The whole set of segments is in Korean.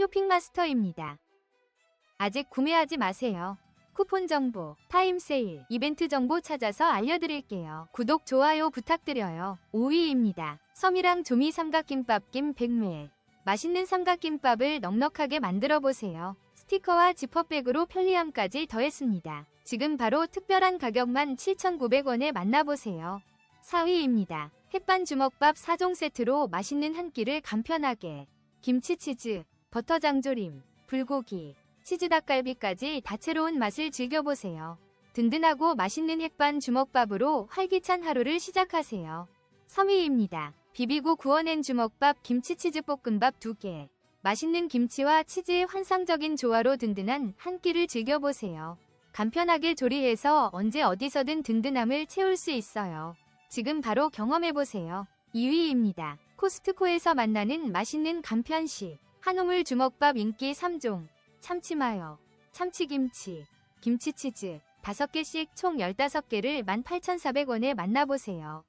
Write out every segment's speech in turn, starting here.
쇼핑마스터입니다. 아직 구매하지 마세요. 쿠폰 정보, 타임 세일, 이벤트 정보 찾아서 알려드릴게요. 구독, 좋아요 부탁드려요. 5위입니다. 섬이랑 조미 삼각김밥김 100매. 맛있는 삼각김밥을 넉넉하게 만들어 보세요. 스티커와 지퍼백으로 편리함까지 더했습니다. 지금 바로 특별한 가격만 7,900원에 만나보세요. 4위입니다. 햇반 주먹밥 4종 세트로 맛있는 한 끼를 간편하게. 김치 치즈, 버터 장조림, 불고기, 치즈 닭갈비까지 다채로운 맛을 즐겨보세요. 든든하고 맛있는 햇반 주먹밥으로 활기찬 하루를 시작하세요. 3위입니다. 비비고 구워낸 주먹밥 김치 치즈 볶음밥 2개. 맛있는 김치와 치즈의 환상적인 조화로 든든한 한 끼를 즐겨보세요. 간편하게 조리해서 언제 어디서든 든든함을 채울 수 있어요. 지금 바로 경험해보세요. 2위입니다. 코스트코에서 만나는 맛있는 간편식. 한우물 주먹밥 인기 3종. 참치마요, 참치김치, 김치치즈 5개씩 총 15개를 18,400원에 만나보세요.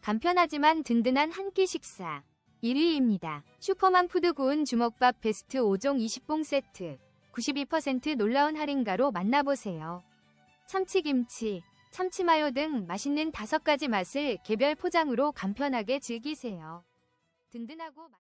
간편하지만 든든한 한 끼 식사. 1위입니다. 슈퍼만 푸드 구운 주먹밥 베스트 5종 20봉 세트. 92% 놀라운 할인가로 만나보세요. 참치김치, 참치마요 등 맛있는 5가지 맛을 개별 포장으로 간편하게 즐기세요. 든든하고 맛-